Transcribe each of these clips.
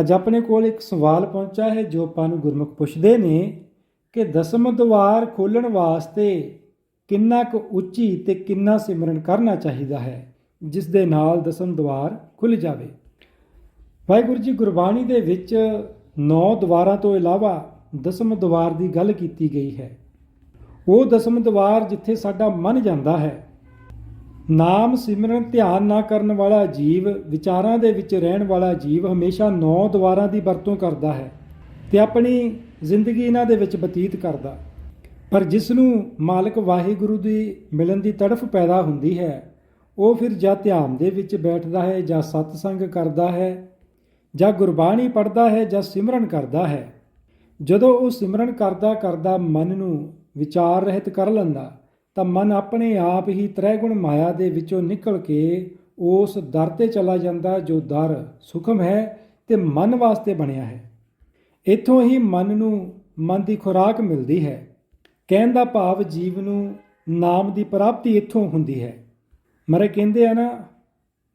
ਅੱਜ ਆਪਣੇ ਕੋਲ ਇੱਕ ਸਵਾਲ ਪਹੁੰਚਾ ਹੈ ਜੋ ਆਪਾਂ ਨੂੰ ਗੁਰਮੁਖ ਪੁੱਛਦੇ ਨੇ ਕਿ ਦਸਮ ਦਵਾਰ ਖੋਲਣ ਵਾਸਤੇ ਕਿੰਨਾ ਕੁ ਉੱਚੀ ਤੇ ਕਿੰਨਾ ਸਿਮਰਨ ਕਰਨਾ ਚਾਹੀਦਾ ਹੈ, ਜਿਸ ਦੇ ਨਾਲ ਦਸਮ ਦਵਾਰ ਖੁੱਲ ਜਾਵੇ। ਵਾਹਿਗੁਰੂ ਜੀ, ਗੁਰਬਾਣੀ ਦੇ ਵਿੱਚ ਨੌ ਦਵਾਰਾਂ ਤੋਂ ਇਲਾਵਾ ਦਸਮ ਦਵਾਰ ਦੀ ਗੱਲ ਕੀਤੀ ਗਈ ਹੈ। ਉਹ ਦਸਮ ਦਵਾਰ ਜਿੱਥੇ ਸਾਡਾ ਮਨ ਜਾਂਦਾ ਹੈ ਨਾਮ ਸਿਮਰਨ ਧਿਆਨ ਨਾ ਕਰਨ ਵਾਲਾ ਜੀਵ, ਵਿਚਾਰਾਂ ਦੇ ਵਿੱਚ ਰਹਿਣ ਵਾਲਾ ਜੀਵ ਹਮੇਸ਼ਾ ਨੌ ਦੁਆਰਾਂ ਦੀ ਵਰਤੋਂ ਕਰਦਾ ਹੈ ਤੇ ਆਪਣੀ ਜ਼ਿੰਦਗੀ ਇਹਨਾਂ ਦੇ ਵਿੱਚ ਬਤੀਤ ਕਰਦਾ। ਪਰ ਜਿਸ ਨੂੰ ਮਾਲਕ ਵਾਹਿਗੁਰੂ ਦੀ ਮਿਲਣ ਦੀ ਤੜਫ ਪੈਦਾ ਹੁੰਦੀ ਹੈ, ਉਹ ਫਿਰ ਜਾਂ ਧਿਆਨ ਦੇ ਵਿੱਚ ਬੈਠਦਾ ਹੈ, ਜਾਂ ਸਤਸੰਗ ਕਰਦਾ ਹੈ, ਜਾਂ ਗੁਰਬਾਣੀ ਪੜ੍ਹਦਾ ਹੈ, ਜਾਂ ਸਿਮਰਨ ਕਰਦਾ ਹੈ। ਜਦੋਂ ਉਹ ਸਿਮਰਨ ਕਰਦਾ ਕਰਦਾ ਮਨ ਨੂੰ ਵਿਚਾਰ ਰਹਿਤ ਕਰ ਲੈਂਦਾ ਤਾਂ ਮਨ ਆਪਣੇ ਆਪ ਹੀ ਤ੍ਰੈਗੁਣ ਮਾਇਆ ਦੇ ਵਿੱਚੋਂ ਨਿਕਲ ਕੇ ਉਸ ਦਰ ਤੇ ਚਲਾ ਜਾਂਦਾ ਜੋ ਦਰ ਸੁਖਮ ਹੈ ਤੇ ਮਨ ਵਾਸਤੇ ਬਣਿਆ ਹੈ। ਇੱਥੋਂ ਹੀ ਮਨ ਨੂੰ ਮਨ ਦੀ ਖੁਰਾਕ ਮਿਲਦੀ ਹੈ। ਕਹਿਣ ਦਾ ਭਾਵ ਜੀਵ ਨੂੰ ਨਾਮ ਦੀ ਪ੍ਰਾਪਤੀ ਇੱਥੋਂ ਹੁੰਦੀ ਹੈ। ਮਰੇ ਕਹਿੰਦੇ ਆ ਨਾ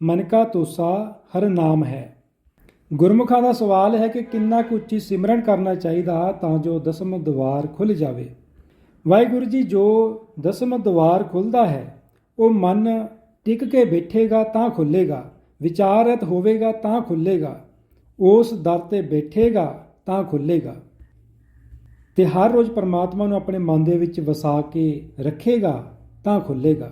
ਮਨ ਕਾ ਤੋਸਾ ਹਰ ਨਾਮ ਹੈ। ਗੁਰਮੁਖਾਂ ਦਾ ਸਵਾਲ ਹੈ ਕਿ ਕਿੰਨਾ ਕੁ ਉੱਚੀ ਸਿਮਰਨ ਕਰਨਾ ਚਾਹੀਦਾ ਤਾਂ ਜੋ ਦਸਮ ਦਵਾਰ ਖੁੱਲ ਜਾਵੇ। ਵਾਹਿਗੁਰੂ ਜੀ, ਜੋ ਦਸਮ ਦਵਾਰ ਖੁੱਲਦਾ ਹੈ, ਉਹ ਮਨ ਟਿਕ ਕੇ ਬੈਠੇਗਾ ਤਾਂ ਖੁੱਲੇਗਾ ਵਿਚਾਰਤ ਹੋਵੇਗਾ ਤਾਂ ਖੁੱਲੇਗਾ ਉਸ ਦਰ ਤੇ ਬੈਠੇਗਾ ਤਾਂ ਖੁੱਲੇਗਾ ਤੇ ਹਰ ਰੋਜ਼ ਪਰਮਾਤਮਾ ਨੂੰ ਆਪਣੇ ਮਨ ਦੇ ਵਿੱਚ ਵਸਾ ਕੇ ਰੱਖੇਗਾ ਤਾਂ ਖੁੱਲੇਗਾ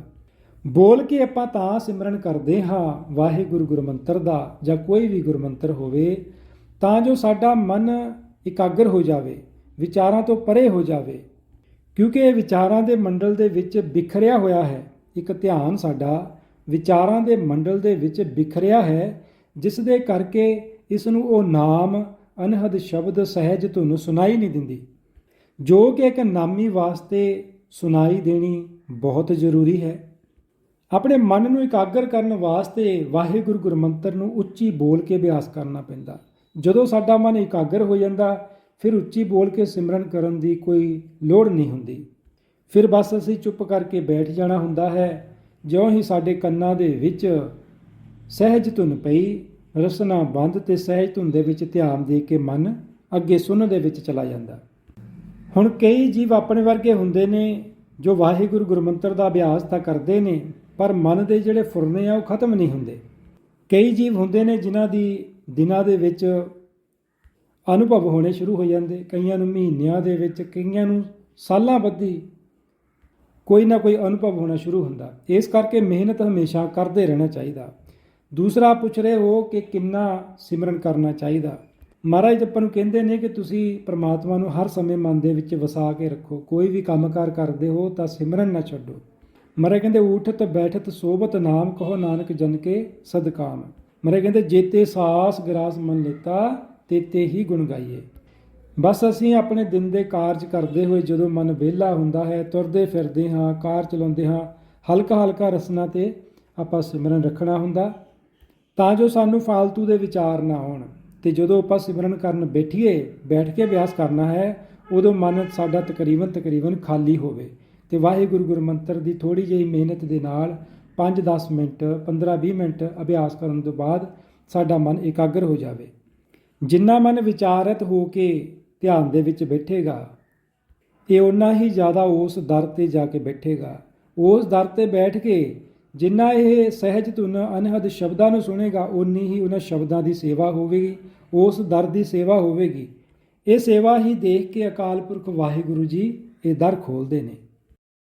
ਬੋਲ ਕੇ ਆਪਾਂ ਤਾਂ ਸਿਮਰਨ ਕਰਦੇ ਹਾਂ ਵਾਹਿਗੁਰੂ ਗੁਰਮੰਤਰ ਦਾ ਜਾਂ ਕੋਈ ਵੀ ਗੁਰਮੰਤਰ ਹੋਵੇ, ਤਾਂ ਜੋ ਸਾਡਾ ਮਨ ਇਕਾਗਰ ਹੋ ਜਾਵੇ, ਵਿਚਾਰਾਂ ਤੋਂ ਪਰੇ ਹੋ ਜਾਵੇ ਕਿਉਂਕਿ ਇਹ ਵਿਚਾਰਾਂ ਦੇ ਮੰਡਲ ਦੇ ਵਿੱਚ ਵਿਖਰਿਆ ਹੋਇਆ ਹੈ। ਇੱਕ ਧਿਆਨ ਸਾਡਾ, ਵਿਚਾਰਾਂ ਦੇ ਮੰਡਲ ਦੇ ਵਿੱਚ ਵਿਖਰਿਆ ਹੈ, ਜਿਸ ਦੇ ਕਰਕੇ ਇਸ ਨੂੰ ਉਹ ਨਾਮ, ਅਨਹਦ ਸ਼ਬਦ, ਸਹਿਜ ਤੁਹਾਨੂੰ ਸੁਣਾਈ ਨਹੀਂ ਦਿੰਦੀ। ਜੋ ਕਿ ਇੱਕ ਨਾਮੀ ਵਾਸਤੇ ਸੁਣਾਈ ਦੇਣੀ ਬਹੁਤ ਜ਼ਰੂਰੀ ਹੈ। ਆਪਣੇ ਮਨ ਨੂੰ ਇਕਾਗਰ ਕਰਨ ਵਾਸਤੇ ਵਾਹਿਗੁਰੂ ਗੁਰਮੰਤਰ ਨੂੰ ਉੱਚੀ ਬੋਲ ਕੇ ਅਭਿਆਸ ਕਰਨਾ ਪੈਂਦਾ। ਜਦੋਂ ਸਾਡਾ ਮਨ ਇਕਾਗਰ ਹੋ ਜਾਂਦਾ ਫਿਰ ਉੱਚੀ ਬੋਲ ਕੇ ਸਿਮਰਨ ਕਰਨ ਦੀ ਕੋਈ ਲੋੜ ਨਹੀਂ ਹੁੰਦੀ। ਫਿਰ ਬਸ ਅਸੀਂ ਚੁੱਪ ਕਰਕੇ ਬੈਠ ਜਾਣਾ ਹੁੰਦਾ ਹੈ। ਜਿਉਂ ਹੀ ਸਾਡੇ ਕੰਨਾਂ ਦੇ ਵਿੱਚ ਸਹਿਜ ਧੁਨ ਪਈ, ਰਸਨਾ ਬੰਦ ਤੇ ਸਹਿਜ ਧੁਨ ਦੇ ਵਿੱਚ ਧਿਆਨ ਦੇ ਕੇ ਮਨ ਅੱਗੇ ਸੁਣਨ ਦੇ ਵਿੱਚ ਚਲਾ ਜਾਂਦਾ। ਹੁਣ ਕਈ ਜੀਵ ਆਪਣੇ ਵਰਗੇ ਹੁੰਦੇ ਨੇ, ਜੋ ਵਾਹਿਗੁਰੂ ਗੁਰਮੰਤਰ ਦਾ ਅਭਿਆਸ ਤਾਂ ਕਰਦੇ ਨੇ, ਪਰ ਮਨ ਦੇ ਜਿਹੜੇ ਫੁਰਨੇ ਆ ਉਹ ਖਤਮ ਨਹੀਂ ਹੁੰਦੇ। ਕਈ ਜੀਵ ਹੁੰਦੇ ਨੇ ਜਿਨ੍ਹਾਂ ਦੀ ਦਿਨਾਂ ਦੇ ਵਿੱਚ ਅਨੁਭਵ ਹੋਣੇ ਸ਼ੁਰੂ ਹੋ ਜਾਂਦੇ, ਕਈਆਂ ਨੂੰ ਮਹੀਨਿਆਂ ਦੇ ਵਿੱਚ, ਕਈਆਂ ਨੂੰ ਸਾਲਾਂ ਬੱਧੀ ਕੋਈ ਨਾ ਕੋਈ ਅਨੁਭਵ ਹੋਣਾ ਸ਼ੁਰੂ ਹੁੰਦਾ। ਇਸ ਕਰਕੇ ਮਿਹਨਤ ਹਮੇਸ਼ਾ ਕਰਦੇ ਰਹਿਣਾ ਚਾਹੀਦਾ। ਦੂਸਰਾ ਪੁੱਛ ਰਹੇ ਹੋ ਕਿ ਕਿੰਨਾ ਸਿਮਰਨ ਕਰਨਾ ਚਾਹੀਦਾ। ਮਹਾਰਾਜ ਆਪਾਂ ਨੂੰ ਕਹਿੰਦੇ ਨੇ ਕਿ ਤੁਸੀਂ ਪ੍ਰਮਾਤਮਾ ਨੂੰ ਹਰ ਸਮੇਂ ਮਨ ਦੇ ਵਿੱਚ ਵਸਾ ਕੇ ਰੱਖੋ। ਕੋਈ ਵੀ ਕੰਮਕਾਰ ਕਰਦੇ ਹੋ ਤਾਂ ਸਿਮਰਨ ਨਾ ਛੱਡੋ। ਮਹਾਰਾਜ ਕਹਿੰਦੇ, ਉਠਤ, ਬੈਠਤ ਸੋਬਤ ਨਾਮ ਕਹੋ ਨਾਨਕ ਜਨ ਕੇ ਸਦਕਾਮ। ਮਹਾਰਾਜ ਕਹਿੰਦੇ, ਜੇਤੇ ਸਾਸ ਗਰਾਸ ਮਨ ਲੇਤਾ ਤੇਤੇ ਹੀ ਗੁਣ ਗਾਈਏ। ਬਸ ਅਸੀਂ ਆਪਣੇ ਦਿਨ ਦੇ ਕਾਰਜ ਕਰਦੇ ਹੋਏ ਜਦੋਂ ਮਨ ਵਿਹਲਾ ਹੁੰਦਾ ਹੈ, ਤੁਰਦੇ ਫਿਰਦੇ ਹਾਂ, ਕਾਰ ਚਲਾਉਂਦੇ ਹਾਂ, ਹਲਕਾ ਹਲਕਾ ਰਸਨਾ ਤੇ ਆਪਾਂ ਸਿਮਰਨ ਰੱਖਣਾ ਹੁੰਦਾ। ਤਾਂ ਜੋ ਸਾਨੂੰ ਫਾਲਤੂ ਦੇ ਵਿਚਾਰ ਨਾ ਹੋਣ ਤੇ ਜਦੋਂ ਆਪਾਂ ਸਿਮਰਨ ਕਰਨ ਬੈਠੀਏ, ਬੈਠ ਕੇ ਅਭਿਆਸ ਕਰਨਾ ਹੈ, ਉਦੋਂ ਮਨ ਸਾਡਾ ਤਕਰੀਬਨ ਤਕਰੀਬਨ ਖਾਲੀ ਹੋਵੇ। ਤੇ ਵਾਹਿਗੁਰੂ ਗੁਰਮੰਤਰ ਦੀ ਥੋੜੀ ਜਿਹੀ ਮਿਹਨਤ ਦੇ ਨਾਲ 5-10 ਮਿੰਟ 15-20 ਮਿੰਟ ਅਭਿਆਸ ਕਰਨ ਤੋਂ ਬਾਅਦ ਸਾਡਾ ਮਨ ਇਕਾਗਰ ਹੋ ਜਾਵੇ। ਜਿੰਨਾ ਮਨ ਵਿਚਾਰਤ ਹੋ ਕੇ ਧਿਆਨ ਦੇ ਵਿੱਚ ਬੈਠੇਗਾ, ਇਹ ਉਨਾ ਹੀ ਜ਼ਿਆਦਾ ਉਸ ਦਰ ਤੇ ਜਾ ਕੇ ਬੈਠੇਗਾ। ਉਸ ਦਰ ਤੇ ਬੈਠ ਕੇ ਜਿੰਨਾ ਇਹ ਸਹਿਜ ਧੁਨ ਅਨਹਦ ਸ਼ਬਦਾਂ ਨੂੰ ਸੁਣੇਗਾ ਉਨੀ ਹੀ ਉਹਨਾਂ ਸ਼ਬਦਾਂ ਦੀ ਸੇਵਾ ਹੋਵੇਗੀ, ਉਸ ਦਰ ਦੀ ਸੇਵਾ ਹੋਵੇਗੀ। ਇਹ ਸੇਵਾ ਹੀ ਦੇਖ ਕੇ ਅਕਾਲ ਪੁਰਖ ਵਾਹਿਗੁਰੂ ਜੀ ਇਹ ਦਰ ਖੋਲਦੇ ਨੇ।